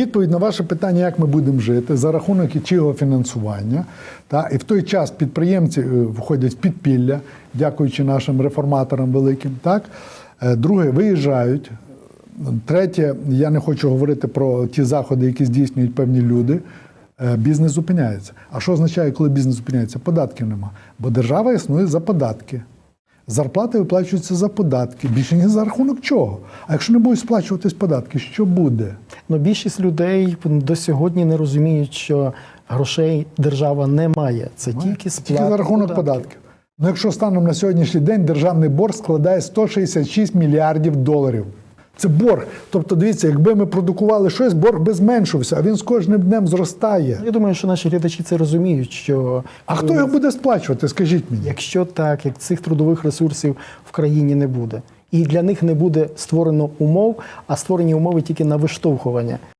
Відповідь на ваше питання, як ми будемо жити, за рахунок чого фінансування. Та, і в той час підприємці е, входять в підпілля, дякуючи нашим реформаторам великим. Так? Е, Друге, виїжджають. Третє, я не хочу говорити про ті заходи, які здійснюють певні люди. Е, Бізнес зупиняється. А що означає, коли бізнес зупиняється? Податків нема. Бо держава існує за податки. Зарплати виплачуються за податки. Більше ні за рахунок чого. А якщо не будуть сплачуватись податки, що буде? Ну, більшість людей до сьогодні не розуміють, що грошей держава не має. Це тільки сплата. Тільки за рахунок податків. податків. Ну, якщо станом на сьогоднішній день державний борг складає 166 мільярдів доларів. Це борг. Тобто, дивіться, якби ми продукували щось, борг би зменшився, а він з кожним днем зростає. Я думаю, що наші глядачі це розуміють, що А хто його буде сплачувати? Скажіть мені. якщо так, як цих трудових ресурсів в країні не буде, і для них не буде створено умов, а створені умови тільки на виштовхування.